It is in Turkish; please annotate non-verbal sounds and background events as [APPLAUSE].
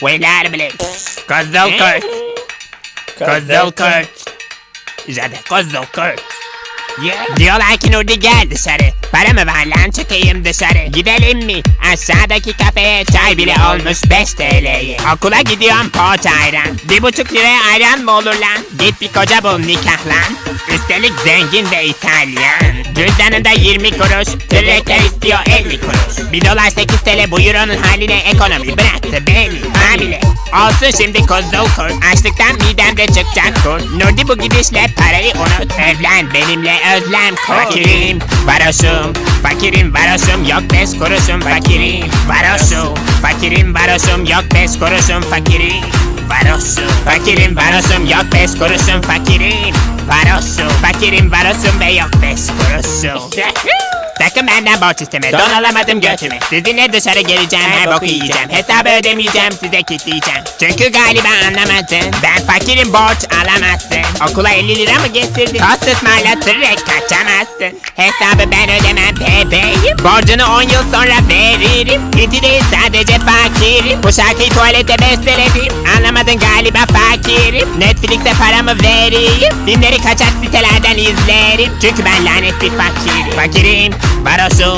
Weyler bile. Kızıl kurt. Kızıl kurt. Zaten kızıl kurt. Diyorlar ki Nurdi gel dışarı. Para mı var lan çıkayım dışarı. Gidelim mi? Aşağıdaki kafeye çay bile olmuş 5 TL'ye. Okula gidiyorum poğaça ayran. Bir buçuk liraya ayran mı olur lan? Git bir koca bul nikah lan. Üstelik zengin ve İtalyan. Cüzdanında 20 kuruş. Tırrekler istiyor 50 kuruş. Bir dolar 8 TL bu euronun haline ekonomi bıraktı beni. Hamile. Olsun şimdi kuzul kurt. Açlıktan midemde çıkacak kurt. Nurdi bu gidişle parayı unut. Evlen benimle özlem kur. Fakirim, varoşum. Fakirim, varoşum. Yok beş kuruşum. Fakirim, varoşum. Fakirim, varoşum. Yok beş kuruşum. Fakirim. Varoşum, fakirim varoşum yok beş kuruşum fakirim Varoşum, fakirim varoşum ve yok beş [LAUGHS] Sakın benden borç isteme. Don alamadım götüme. Sizinle dışarı geleceğim. Her boku yiyeceğim. Hesabı ödemeyeceğim. Size kilitleyeceğim. Çünkü galiba anlamadın. Ben fakirim. Borç alamazsın. Okula 50 lira mı getirdin? Tost ısmarla tırrek kaçamazsın. Hesabı ben ödemem bebeğim. Borcunu 10 yıl sonra veririm Değil sadece fakirim. Bu şarkıyı tuvalette besteledim Anlamadın galiba fakirim. Netflix'e paramı vereyim. Filmleri kaçak sitelerden izlerim. Çünkü ben lanet bir fakirim. Fakirim, varoşum